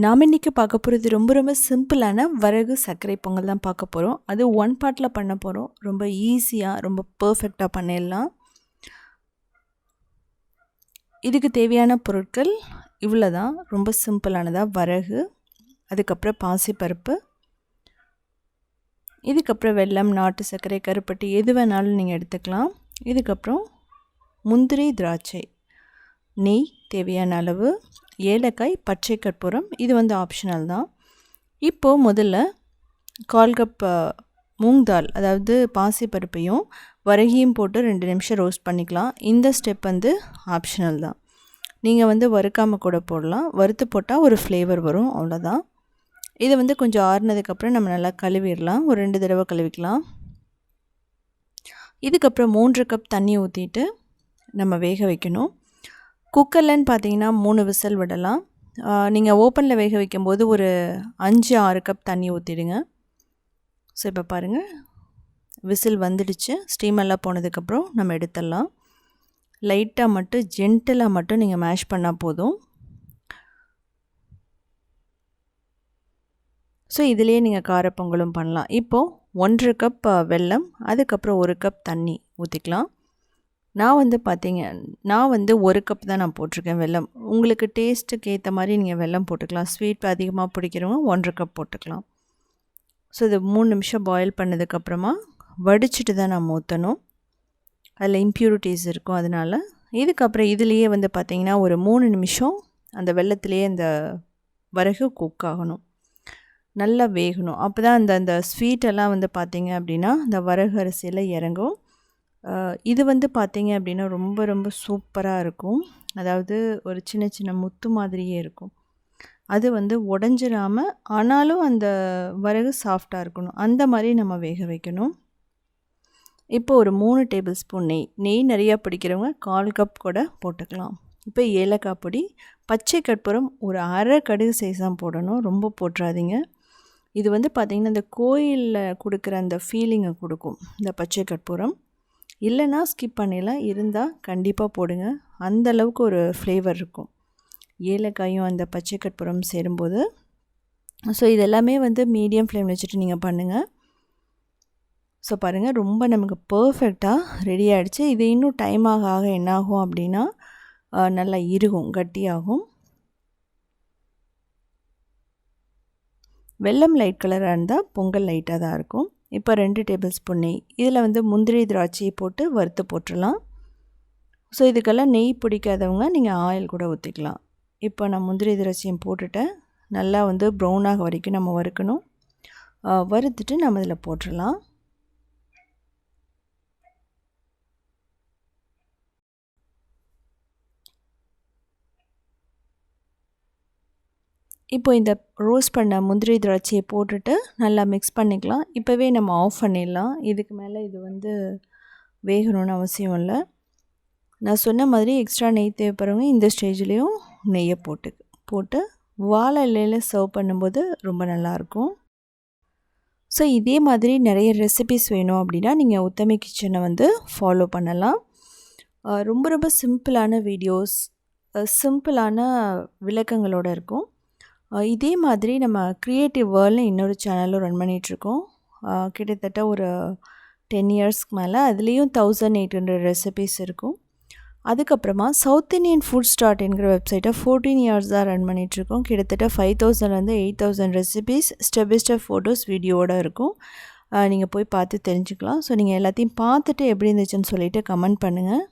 நாம் இன்றைக்கி பார்க்க போகிறது ரொம்ப ரொம்ப சிம்பிளான வரகு சர்க்கரை பொங்கல் தான் பார்க்க போகிறோம் அது ஒன் பார்ட்டில் பண்ண போகிறோம் ரொம்ப ஈஸியாக ரொம்ப பர்ஃபெக்டாக பண்ணிடலாம். இதுக்கு தேவையான பொருட்கள் இவ்வளோ தான் ரொம்ப சிம்பிளானதாக வரகு அதுக்கப்புறம் பாசிப்பருப்பு இதுக்கப்புறம் வெல்லம் நாட்டு சர்க்கரை கருப்பட்டி எது வேணாலும் நீங்கள் எடுத்துக்கலாம். இதுக்கப்புறம் முந்திரி திராட்சை. நெய் தேவையான அளவு. ஏலக்காய் பச்சை கற்பூரம் இது வந்து ஆப்ஷனல் தான். இப்போது முதல்ல கால் கப் மூங் தால் அதாவது பாசிப்பருப்பையும் வரகியும் போட்டு ரெண்டு நிமிஷம் ரோஸ்ட் பண்ணிக்கலாம். இந்த ஸ்டெப் வந்து ஆப்ஷனல் தான். நீங்கள் வந்து வறுக்காமல் கூட போடலாம். வறுத்து போட்டால் ஒரு ஃப்ளேவர் வரும் அவ்வளோதான் இதை வந்து கொஞ்சம் ஆறுனதுக்கப்புறம் நம்ம நல்லா கழுவிடலாம். ஒரு ரெண்டு தடவை கழுவிக்கலாம். இதுக்கப்புறம் மூன்று கப் தண்ணி ஊற்றிட்டு நம்ம வேக வைக்கணும். குக்கர்லன்னு பார்த்தீங்கன்னா மூணு விசில் விடலாம். நீங்கள் ஓப்பனில் வேக வைக்கும்போது ஒரு அஞ்சு ஆறு கப் தண்ணி ஊற்றிடுங்க ஸோ இப்போ பாருங்கள் விசில் வந்துடுச்சு. ஸ்டீமெல்லாம் போனதுக்கப்புறம் நம்ம எடுத்துடலாம். லைட்டாக மட்டும் ஜென்டலாக மட்டும் நீங்கள் மேஷ் பண்ணால் போதும். ஸோ இதிலேயே நீங்கள் காரப்பொங்கலும் பண்ணலாம். இப்போது ஒன்றரை கப் வெல்லம் அதுக்கப்புறம் ஒரு கப் தண்ணி ஊற்றிக்கலாம் நான் வந்து பார்த்தீங்க நான் வந்து ஒரு கப் தான் நான் போட்டிருக்கேன் வெல்லம். உங்களுக்கு டேஸ்ட்டுக்கு ஏற்ற மாதிரி நீங்கள் வெல்லம் போட்டுக்கலாம். ஸ்வீட் அதிகமாக பிடிக்கிறவங்க ஒன்றரை கப் போட்டுக்கலாம். ஸோ இது மூணு நிமிஷம் பாயில் பண்ணதுக்கப்புறமா வடிச்சிட்டு தான் நான் ஊற்றணும் அதில் இம்ப்யூரிட்டிஸ் இருக்கும் அதனால். இதுக்கப்புறம் இதுலேயே வந்து பார்த்திங்கன்னா ஒரு மூணு நிமிஷம் அந்த வெள்ளத்துலேயே அந்த வரகு குக் ஆகணும். நல்லா வேகணும். அப்போ தான் அந்த அந்த ஸ்வீட்டெல்லாம் வந்து பார்த்திங்க அப்படின்னா அந்த வரகு அரிசியில் இறங்கும். இது வந்து பார்த்திங்க அப்படின்னா ரொம்ப ரொம்ப சூப்பராக இருக்கும். அதாவது ஒரு சின்ன சின்ன முத்து மாதிரியே இருக்கும். அது வந்து உடஞ்சிராமல் ஆனாலும் அந்த வரகு சாஃப்டாக இருக்கணும். அந்த மாதிரி நம்ம வேக வைக்கணும். இப்போ ஒரு மூணு டேபிள் ஸ்பூன் நெய். நெய் நிறையா பிடிக்கிறவங்க கால் கப் கூட போட்டுக்கலாம். இப்போ ஏலக்காய் பொடி பச்சை கற்பூரம் ஒரு அரை கடுகு சைஸ் தான் போடணும். ரொம்ப போட்டுறாதீங்க இது வந்து பார்த்திங்கன்னா இந்த கோயிலில் கொடுக்குற அந்த ஃபீலிங்கை கொடுக்கும். இந்த பச்சை கற்பூரம். இல்லைன்னா ஸ்கிப் பண்ணிடலாம். இருந்தால் கண்டிப்பாக போடுங்க. அந்த அளவுக்கு ஒரு ஃப்ளேவர் இருக்கும். ஏலக்காயும் அந்த பச்சை கற்பூரம் சேரும்போது. ஸோ இதெல்லாமே வந்து மீடியம் ஃப்ளேம் வச்சுட்டு நீங்கள் பண்ணுங்கள் ஸோ பாருங்கள் ரொம்ப நமக்கு பர்ஃபெக்டாக ரெடி ஆகிடுச்சு இது இன்னும் டைம் ஆக ஆக என்னாகும் அப்படின்னா நல்லா இருகும் கட்டியாகும். வெள்ளம் லைட் கலராக இருந்தால் பொங்கல் லைட்டாக தான் இருக்கும். இப்போ ரெண்டு டேபிள் ஸ்பூன் நெய். இதில் வந்து முந்திரி திராட்சையை போட்டு வறுத்து போட்டுடலாம். ஸோ இதுக்கெல்லாம் நெய் பிடிக்காதவங்க நீங்கள் ஆயில் கூட ஊற்றிக்கலாம். இப்போ நான் முந்திரி திராட்சையும் போட்டுட்டேன். நல்லா வந்து ப்ரௌனாக வரைக்கும் நம்ம வறுக்கணும். வறுத்துட்டு நம்ம இதில் போட்டுடலாம். இப்போ இந்த ரோஸ் பண்ண முந்திரி திராட்சையை போட்டுட்டு நல்லா மிக்ஸ் பண்ணிக்கலாம். இப்போவே நம்ம ஆஃப் பண்ணிடலாம். இதுக்கு மேலே இது வந்து வேகணும்னு அவசியம் இல்லை. நான் சொன்ன மாதிரி எக்ஸ்ட்ரா நெய் தேவைப்படுறவங்க இந்த ஸ்டேஜ்லேயும் நெய்யை போட்டு போட்டு வாழை இலையில் சர்வ் பண்ணும்போது ரொம்ப நல்லாயிருக்கும் ஸோ இதே மாதிரி நிறைய ரெசிபிஸ் வேணும் அப்படின்னா நீங்கள் உத்தமி கிச்சனை வந்து ஃபாலோ பண்ணலாம். ரொம்ப ரொம்ப சிம்பிளான வீடியோஸ் சிம்பிளான விளக்கங்களோடு இருக்கும். இதே மாதிரி நம்ம க்ரியேட்டிவ் வேர்ல்டுன்னு இன்னொரு சேனலும் ரன் பண்ணிகிட்ருக்கோம் கிட்டத்தட்ட ஒரு டென் இயர்ஸ்க்கு மேலே அதுலேயும் தௌசண்ட் எயிட் ஹண்ட்ரட் ரெசிபீஸ் இருக்கும். அதுக்கப்புறமா சவுத் இண்டியன் ஃபுட் ஸ்டார்ட் என்கிற வெப்சைட்டை ஃபோர்டீன் இயர்ஸ் தான் ரன் பண்ணிகிட்ருக்கோம் கிட்டத்தட்ட ஃபைவ் தௌசண்ட்லேருந்து eight thousand recipes step by step photos வீடியோவோடு இருக்கும். நீங்கள் போய் பார்த்து தெரிஞ்சுக்கலாம். ஸோ நீங்கள் எல்லாத்தையும் பார்த்துட்டு எப்படி இருந்துச்சுன்னு சொல்லிவிட்டு கமெண்ட் பண்ணுங்கள்